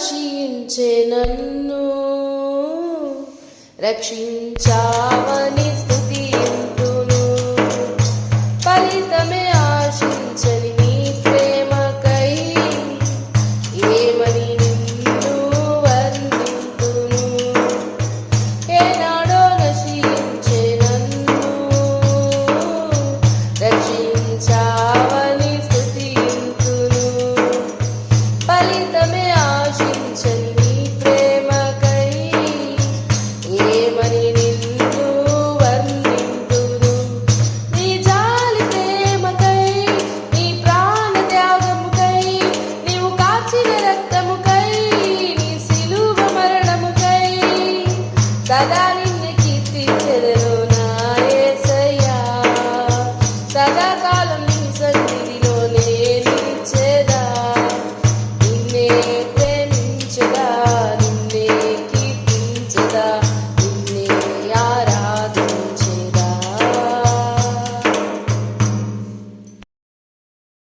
రక్షించే నన్ను రక్షించావని